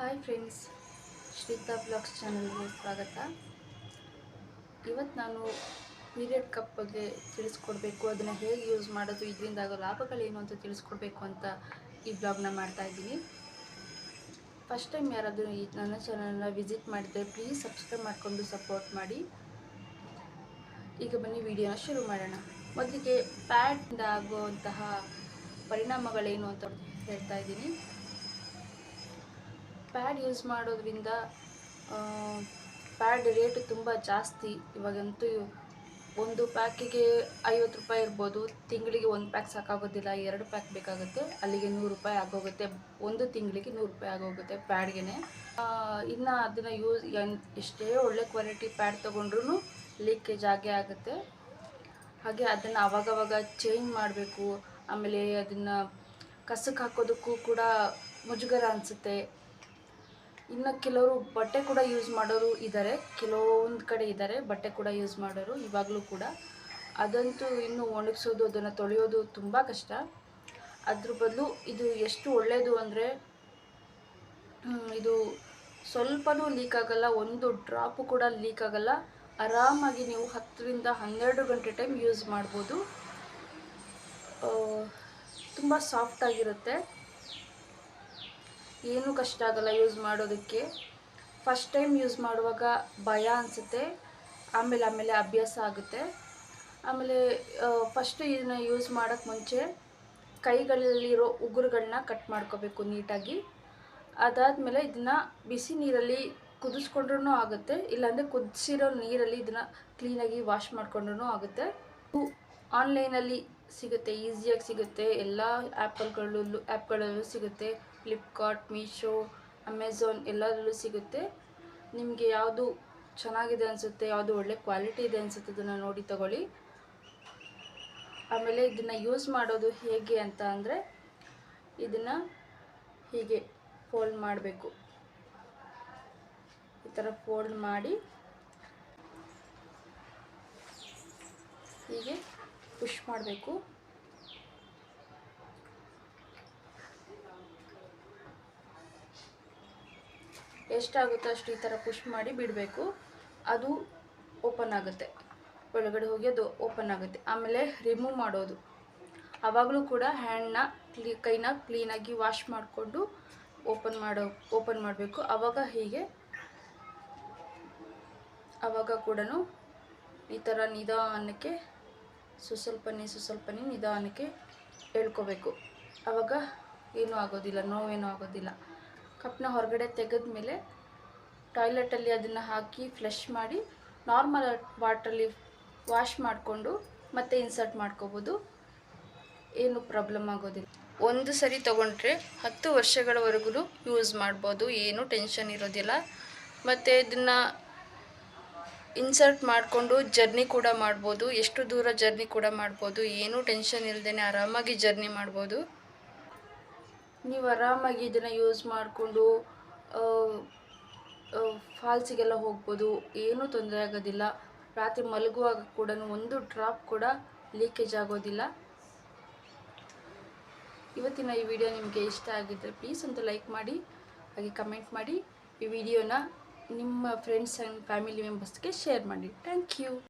Hi friends ಶ್ರೀತಾ blogs ಚಾನಲ್ಗೆ ಸ್ವಾಗತ. ಇವತ್ತು ನಾನು ಪೀರಿಯಡ್ ಕಪ್ ಬಗ್ಗೆ ತಿಳಿಸ್ಕೊಡ್ಬೇಕು, ಅದನ್ನು ಹೇಗೆ ಯೂಸ್ ಮಾಡೋದು ಇದರಿಂದ ಆಗೋ ಲಾಭಗಳೇನು ಅಂತ ತಿಳಿಸ್ಕೊಡ್ಬೇಕು ಅಂತ ಈ ಬ್ಲಾಗ್ನ ಮಾಡ್ತಾ ಇದ್ದೀನಿ. ಫಸ್ಟ್ ಟೈಮ್ ಯಾರಾದರೂ ಈ ನನ್ನ ಚಾನಲ್ನ ವಿಸಿಟ್ ಮಾಡಿದರೆ ಪ್ಲೀಸ್ ಸಬ್ಸ್ಕ್ರೈಬ್ ಮಾಡಿಕೊಂಡು ಸಪೋರ್ಟ್ ಮಾಡಿ. ಈಗ ಬನ್ನಿ ವಿಡಿಯೋನ ಶುರು ಮಾಡೋಣ. ಮೊದಲಿಗೆ ಪ್ಯಾಡಿಂದ ಆಗುವಂತಹ ಪರಿಣಾಮಗಳೇನು ಅಂತ ಹೇಳ್ತಾ ಇದ್ದೀನಿ. ಪ್ಯಾಡ್ ಯೂಸ್ ಮಾಡೋದ್ರಿಂದ ಪ್ಯಾಡ್ ರೇಟ್ ತುಂಬ ಜಾಸ್ತಿ. ಇವಾಗಂತೂ ಒಂದು ಪ್ಯಾಕಿಗೆ ಐವತ್ತು ರೂಪಾಯಿ ಇರ್ಬೋದು. ತಿಂಗಳಿಗೆ ಒಂದು ಪ್ಯಾಕ್ ಸಾಕಾಗೋದಿಲ್ಲ. ಎರಡು ಪ್ಯಾಕ್ ಬೇಕಾಗುತ್ತೆ. ಅಲ್ಲಿಗೆ ನೂರು ರೂಪಾಯಿ ಆಗೋಗುತ್ತೆ. ಒಂದು ತಿಂಗಳಿಗೆ ನೂರು ರೂಪಾಯಿ ಆಗೋಗುತ್ತೆ ಪ್ಯಾಡ್ಗೆ ಇನ್ನು ಅದನ್ನು ಯೂಸ್ ಎಷ್ಟೇ ಒಳ್ಳೆ ಕ್ವಾಲಿಟಿ ಪ್ಯಾಡ್ ತೊಗೊಂಡ್ರೂ ಲೀಕೇಜ್ ಆಗೇ ಆಗುತ್ತೆ. ಹಾಗೆ ಅದನ್ನು ಅವಾಗವಾಗ ಚೇಂಜ್ ಮಾಡಬೇಕು. ಆಮೇಲೆ ಅದನ್ನು ಕಸಕ್ಕೆ ಹಾಕೋದಕ್ಕೂ ಕೂಡ ಮುಜುಗರ ಅನಿಸುತ್ತೆ. ಇನ್ನು ಕೆಲವರು ಬಟ್ಟೆ ಕೂಡ ಯೂಸ್ ಮಾಡೋರು ಇದ್ದಾರೆ ಕೆಲವೊಂದು ಕಡೆ ಇದ್ದಾರೆ ಬಟ್ಟೆ ಕೂಡ ಯೂಸ್ ಮಾಡೋರು ಇವಾಗಲೂ ಕೂಡ. ಅದಂತೂ ಇನ್ನು ಒಣಗಿಸೋದು, ಅದನ್ನು ತೊಳೆಯೋದು ತುಂಬ ಕಷ್ಟ. ಅದ್ರ ಬದಲು ಇದು ಎಷ್ಟು ಒಳ್ಳೆಯದು ಅಂದರೆ ಇದು ಸ್ವಲ್ಪನೂ ಲೀಕ್ ಆಗಲ್ಲ, ಒಂದು ಡ್ರಾಪು ಕೂಡ ಲೀಕ್ ಆಗಲ್ಲ. ಆರಾಮಾಗಿ ನೀವು ಹತ್ತರಿಂದ ಹನ್ನೆರಡು ಗಂಟೆ ಟೈಮ್ ಯೂಸ್ ಮಾಡ್ಬೋದು. ತುಂಬ ಸಾಫ್ಟಾಗಿರುತ್ತೆ ಏನೂ ಕಷ್ಟ ಆಗಲ್ಲ ಯೂಸ್ ಮಾಡೋದಕ್ಕೆ. ಫಸ್ಟ್ ಟೈಮ್ ಯೂಸ್ ಮಾಡುವಾಗ ಭಯ ಅನಿಸುತ್ತೆ. ಆಮೇಲೆ ಆಮೇಲೆ ಅಭ್ಯಾಸ ಆಗುತ್ತೆ. ಆಮೇಲೆ ಫಸ್ಟ್ ಇದನ್ನ ಯೂಸ್ ಮಾಡೋಕ್ಕೆ ಮುಂಚೆ ಕೈಗಳಲ್ಲಿರೋ ಉಗುರುಗಳನ್ನ ಕಟ್ ಮಾಡ್ಕೋಬೇಕು ನೀಟಾಗಿ. ಅದಾದಮೇಲೆ ಇದನ್ನು ಬಿಸಿ ನೀರಲ್ಲಿ ಕುದಿಸ್ಕೊಂಡ್ರೂ ಆಗುತ್ತೆ. ಇಲ್ಲಾಂದರೆ ಕುದಿಸಿರೋ ನೀರಲ್ಲಿ ಇದನ್ನು ಕ್ಲೀನಾಗಿ ವಾಶ್ ಮಾಡ್ಕೊಂಡ್ರೂ ಆಗುತ್ತೆ. ಆನ್ಲೈನಲ್ಲಿ ಸಿಗುತ್ತೆ ಈಸಿಯಾಗಿ ಸಿಗುತ್ತೆ. ಎಲ್ಲ ಆ್ಯಪ್ಗಳಲ್ಲೂ ಆ್ಯಪ್ಗಳಲ್ಲೂ ಸಿಗುತ್ತೆ. ಫ್ಲಿಪ್ಕಾರ್ಟ್ ಮೀಶೋ ಅಮೆಝಾನ್ ಎಲ್ಲದರಲ್ಲೂ ಸಿಗುತ್ತೆ. ನಿಮಗೆ ಯಾವುದು ಚೆನ್ನಾಗಿದೆ ಅನಿಸುತ್ತೆ, ಯಾವುದು ಒಳ್ಳೆ ಕ್ವಾಲಿಟಿ ಇದೆ ಅನಿಸುತ್ತೆ ಅದನ್ನು ನೋಡಿ ತಗೊಳ್ಳಿ. ಆಮೇಲೆ ಇದನ್ನು ಯೂಸ್ ಮಾಡೋದು ಹೇಗೆ ಅಂತ ಅಂದರೆ, ಇದನ್ನು ಹೀಗೆ ಫೋಲ್ಡ್ ಮಾಡಬೇಕು. ಈ ಥರ ಫೋಲ್ಡ್ ಮಾಡಿ, ಹೀಗೆ ಪುಷ್ ಮಾಡಬೇಕು. ಎಷ್ಟಾಗುತ್ತೋ ಅಷ್ಟು ಈ ಥರ ಪುಷ್ ಮಾಡಿ ಬಿಡಬೇಕು. ಅದು ಓಪನ್ ಆಗುತ್ತೆ. ಒಳಗಡೆ ಹೋಗಿ ಅದು ಓಪನ್ ಆಗುತ್ತೆ. ಆಮೇಲೆ ರಿಮೂವ್ ಮಾಡೋದು. ಆವಾಗಲೂ ಕೂಡ ಹ್ಯಾಂಡ್ನ ಕ್ಲೀ ಕೈನ ಕ್ಲೀನಾಗಿ ವಾಶ್ ಮಾಡಿಕೊಂಡು ಓಪನ್ ಮಾಡೋ ಓಪನ್ ಮಾಡಬೇಕು. ಆವಾಗ ಹೀಗೆ, ಆವಾಗ ಕೂಡ ಈ ಥರ ನಿಧಾನಕ್ಕೆ, ಸುಸ್ವಲ್ಪನೇ ಸುಸ್ವಲ್ಪನೇ ನಿಧಾನಕ್ಕೆ ಹೇಳ್ಕೋಬೇಕು. ಆವಾಗ ಏನೂ ಆಗೋದಿಲ್ಲ, ನೋವೇನೂ ಆಗೋದಿಲ್ಲ. ಕಪ್ನ ಹೊರಗಡೆ ತೆಗೆದ ಮೇಲೆ ಟಾಯ್ಲೆಟಲ್ಲಿ ಅದನ್ನು ಹಾಕಿ ಫ್ಲಶ್ ಮಾಡಿ ನಾರ್ಮಲ್ ವಾಟ್ರಲ್ಲಿ ವಾಶ್ ಮಾಡಿಕೊಂಡು ಮತ್ತೆ ಇನ್ಸರ್ಟ್ ಮಾಡ್ಕೋಬೋದು. ಏನು ಪ್ರಾಬ್ಲಮ್ ಆಗೋದಿಲ್ಲ. ಒಂದು ಸರಿ ತೊಗೊಂಡ್ರೆ ಹತ್ತು ವರ್ಷಗಳವರೆಗೂ ಯೂಸ್ ಮಾಡ್ಬೋದು. ಏನೂ ಟೆನ್ಷನ್ ಇರೋದಿಲ್ಲ. ಮತ್ತು ಇದನ್ನು ಇನ್ಸರ್ಟ್ ಮಾಡಿಕೊಂಡು ಜರ್ನಿ ಕೂಡ ಮಾಡ್ಬೋದು. ಎಷ್ಟು ದೂರ ಜರ್ನಿ ಕೂಡ ಮಾಡ್ಬೋದು. ಏನೂ ಟೆನ್ಷನ್ ಇಲ್ಲದೇ ಆರಾಮಾಗಿ ಜರ್ನಿ ಮಾಡ್ಬೋದು. ನೀವು ಆರಾಮಾಗಿ ಇದನ್ನು ಯೂಸ್ ಮಾಡಿಕೊಂಡು ಫಾಲ್ಸಿಗೆಲ್ಲ ಹೋಗ್ಬೋದು. ಏನೂ ತೊಂದರೆ ಆಗೋದಿಲ್ಲ. ರಾತ್ರಿ ಮಲಗುವಾಗ ಕೂಡ ಒಂದು ಡ್ರಾಪ್ ಕೂಡ ಲೀಕೇಜ್ ಆಗೋದಿಲ್ಲ. ಇವತ್ತಿನ ಈ ವಿಡಿಯೋ ನಿಮಗೆ ಇಷ್ಟ ಆಗಿದ್ದರೆ ಪ್ಲೀಸ್ ಅಂತ ಲೈಕ್ ಮಾಡಿ, ಹಾಗೆ ಕಮೆಂಟ್ ಮಾಡಿ. ಈ ವಿಡಿಯೋನ ನಿಮ್ಮ ಫ್ರೆಂಡ್ಸ್ ಆ್ಯಂಡ್ ಫ್ಯಾಮಿಲಿ ಮೆಂಬರ್ಸ್ಗೆ ಶೇರ್ ಮಾಡಿ. Thank you